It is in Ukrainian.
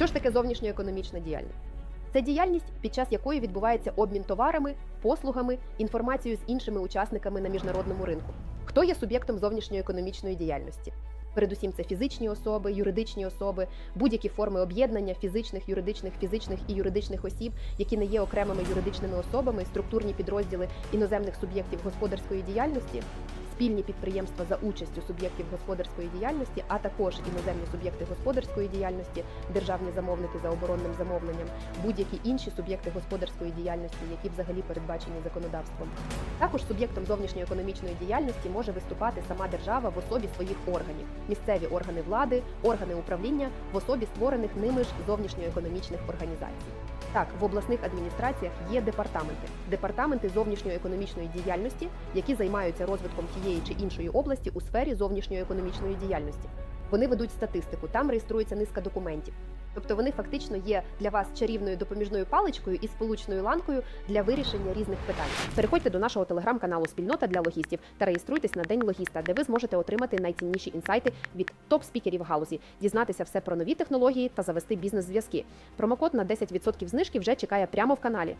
Що ж таке зовнішньоекономічна діяльність? Це діяльність, під час якої відбувається обмін товарами, послугами, інформацією з іншими учасниками на міжнародному ринку. Хто є суб'єктом зовнішньоекономічної діяльності? Передусім, це фізичні особи, юридичні особи, будь-які форми об'єднання фізичних, юридичних, фізичних і юридичних осіб, які не є окремими юридичними особами, структурні підрозділи іноземних суб'єктів господарської діяльності, спільні підприємства за участю суб'єктів господарської діяльності, а також іноземні суб'єкти господарської діяльності, державні замовники за оборонним замовленням, будь-які інші суб'єкти господарської діяльності, які взагалі передбачені законодавством. Також суб'єктом зовнішньоекономічної діяльності може виступати сама держава в особі своїх органів, місцеві органи влади, органи управління в особі створених ними ж зовнішньоекономічних організацій. Так, в обласних адміністраціях є департаменти, департаменти зовнішньоекономічної діяльності, які займаються розвитком тієї чи іншої області у сфері зовнішньоекономічної діяльності. Вони ведуть статистику, там реєструється низка документів. Тобто вони фактично є для вас чарівною допоміжною паличкою і сполучною ланкою для вирішення різних питань. Переходьте до нашого телеграм-каналу Спільнота для логістів та реєструйтесь на день логіста, де ви зможете отримати найцінніші інсайти від топ-спікерів галузі, дізнатися все про нові технології та завести бізнес-зв'язки. Промокод на 10% знижки вже чекає прямо в каналі.